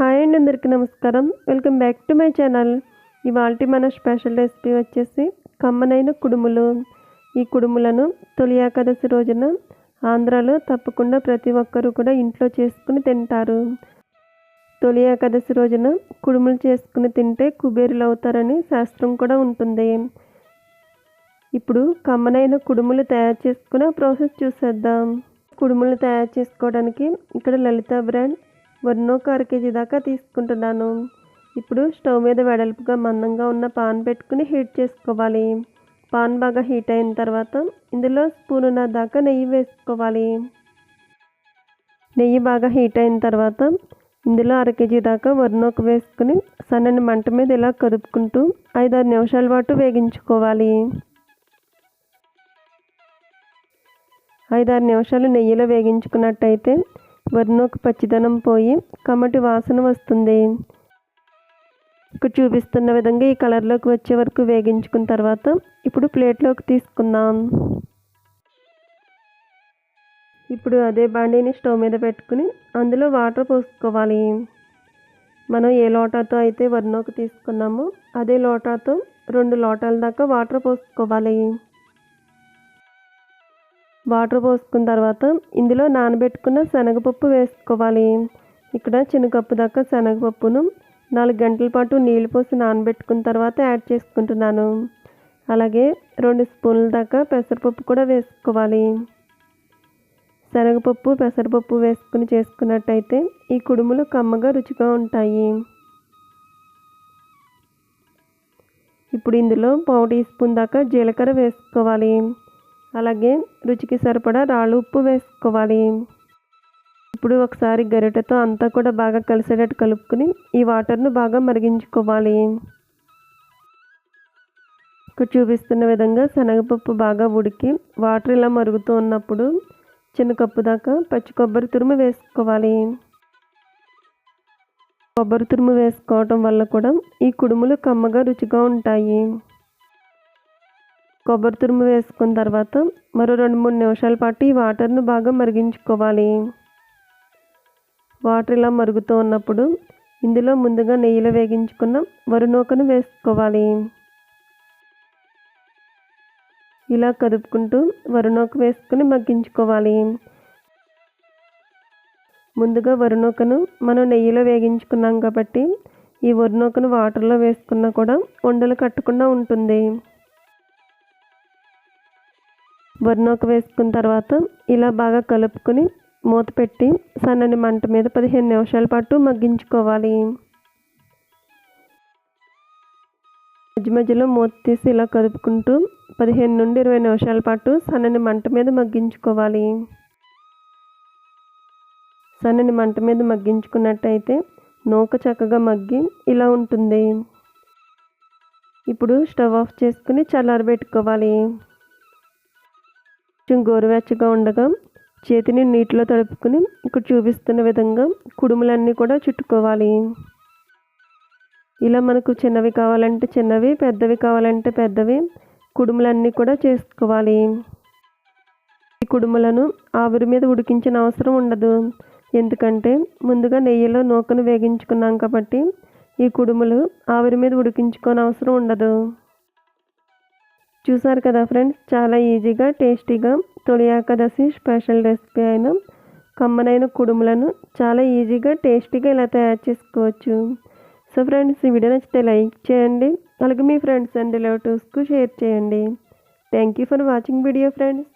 Hi అండి అందరికీ నమస్కారం. Welcome back to my channel. ఇవాళ మన స్పెషల్ రెసిపీ వచ్చేసి కమ్మనైన కుడుములు. ఈ కుడుములను తొలి ఏకాదశి రోజున ఆంధ్రాలో తప్పకుండా ప్రతి ఒక్కరూ కూడా ఇంట్లో చేసుకుని తింటారు. తొలి ఏకాదశి రోజున కుడుములు చేసుకుని తింటే కుబేరులు అవుతారని శాస్త్రం కూడా ఉంటుంది. ఇప్పుడు కమ్మనైన కుడుములు తయారు చేసుకునే ప్రాసెస్ చూసేద్దాం. కుడుములు తయారు చేసుకోవడానికి ఇక్కడ లలిత బ్రాండ్ వరినో ఒక అర కేజీ దాకా తీసుకుంటున్నాను. ఇప్పుడు స్టవ్ మీద వెడల్పుగా మందంగా ఉన్న పాన్ పెట్టుకుని హీట్ చేసుకోవాలి. పాన్ బాగా హీట్ అయిన తర్వాత ఇందులో స్పూనున్న దాకా నెయ్యి వేసుకోవాలి. నెయ్యి బాగా హీట్ అయిన తర్వాత ఇందులో అర కేజీ దాకా వరినోక వేసుకుని సన్నని మంట మీద ఇలా కదుపుకుంటూ ఐదారు నిమిషాల పాటు వేగించుకోవాలి. ఐదారు నిమిషాలు నెయ్యిలో వేగించుకున్నట్టయితే వర్ణోకి పచ్చిదనం పోయి కమ్మటి వాసన వస్తుంది. ఇక్కడ చూపిస్తున్న విధంగా ఈ కలర్లోకి వచ్చే వరకు వేగించుకున్న తర్వాత ఇప్పుడు ప్లేట్లోకి తీసుకుందాం. ఇప్పుడు అదే బాండీని స్టవ్ మీద పెట్టుకుని అందులో వాటర్ పోసుకోవాలి. మనం ఏ లోటాతో అయితే వర్ణోకి తీసుకున్నామో అదే లోటాతో రెండు లోటాల దాకా వాటర్ పోసుకోవాలి. వాటర్ పోసుకున్న తర్వాత ఇందులో నానబెట్టుకున్న శనగపప్పు వేసుకోవాలి. ఇక్కడ చిన్న కప్పు దాకా శనగపప్పును నాలుగు గంటల పాటు నీళ్ళు పోసి నానబెట్టుకున్న తర్వాత యాడ్ చేసుకుంటున్నాను. అలాగే రెండు స్పూన్ల దాకా పెసరపప్పు కూడా వేసుకోవాలి. శనగపప్పు పెసరపప్పు వేసుకుని చేసుకున్నట్టయితే ఈ కుడుములు కమ్మగా రుచిగా ఉంటాయి. ఇప్పుడు ఇందులో పావు టీ స్పూన్ దాకా జీలకర్ర వేసుకోవాలి. అలాగే రుచికి సరిపడా రాళ్ళు ఉప్పు వేసుకోవాలి. ఇప్పుడు ఒకసారి గరిటెతో అంతా కూడా బాగా కలిసేటట్టు కలుపుకుని ఈ వాటర్ను బాగా మరిగించుకోవాలి. ఇక్కడ చూపిస్తున్న విధంగా శనగపప్పు బాగా ఉడికి వాటర్ ఇలా మరుగుతూ ఉన్నప్పుడు చిన్న కప్పు దాకా పచ్చి కొబ్బరి తురుము వేసుకోవాలి. కొబ్బరి తురుము వేసుకోవటం వల్ల కూడా ఈ కుడుములు కమ్మగా రుచిగా ఉంటాయి. కొబ్బరి తురుము వేసుకున్న తర్వాత మరో రెండు మూడు నిమిషాల పాటు ఈ వాటర్ను బాగా మరిగించుకోవాలి. వాటర్ ఇలా మరుగుతూ ఉన్నప్పుడు ఇందులో ముందుగా నెయ్యిలో వేగించుకున్న వరునూకను వేసుకోవాలి. ఇలా కదుపుకుంటూ వరునూక వేసుకుని మగ్గించుకోవాలి. ముందుగా వరునూకను మనం నెయ్యిలో వేగించుకున్నాం కాబట్టి ఈ వరునూకను వాటర్లో వేసుకున్నా కూడా ఉండలు కట్టకుండా ఉంటుంది. వరినోక వేసుకున్న తర్వాత ఇలా బాగా కలుపుకొని మూత పెట్టి సన్నని మంట మీద పదిహేను నిమిషాల పాటు మగ్గించుకోవాలి. మధ్య మధ్యలో మూత తీసి ఇలా కదుపుకుంటూ పదిహేను నుండి ఇరవై నిమిషాల పాటు సన్నని మంట మీద మగ్గించుకోవాలి. సన్నని మంట మీద మగ్గించుకున్నట్టయితే నూక చక్కగా మగ్గి ఇలా ఉంటుంది. ఇప్పుడు స్టవ్ ఆఫ్ చేసుకుని చల్లారబెట్టుకోవాలి. కొంచెం గోరువెచ్చగా ఉండగా చేతిని నీటిలో తడుపుకుని ఇక్కడ చూపిస్తున్న విధంగా కుడుములన్నీ కూడా చుట్టుకోవాలి. ఇలా మనకు చిన్నవి కావాలంటే చిన్నవి పెద్దవి కావాలంటే పెద్దవి కుడుములన్నీ కూడా చేసుకోవాలి. ఈ కుడుములను ఆవిరి మీద ఉడికించిన అవసరం ఉండదు. ఎందుకంటే ముందుగా నెయ్యిలో నూకను వేగించుకున్నాం కాబట్టి ఈ కుడుములు ఆవిరి మీద ఉడికించుకోని అవసరం ఉండదు. చూసారు కదా ఫ్రెండ్స్? చాలా ఈజీగా టేస్టీగా తొలి ఏకాదశి స్పెషల్ రెసిపీ అయిన కమ్మనైన కుడుములను చాలా ఈజీగా టేస్టీగా ఇలా తయారు చేసుకోవచ్చు. సో ఫ్రెండ్స్ ఈ వీడియో నచ్చితే లైక్ చేయండి. అలాగే మీ ఫ్రెండ్స్ అండ్ రిలేటివ్స్కు షేర్ చేయండి. Thank you for watching video friends.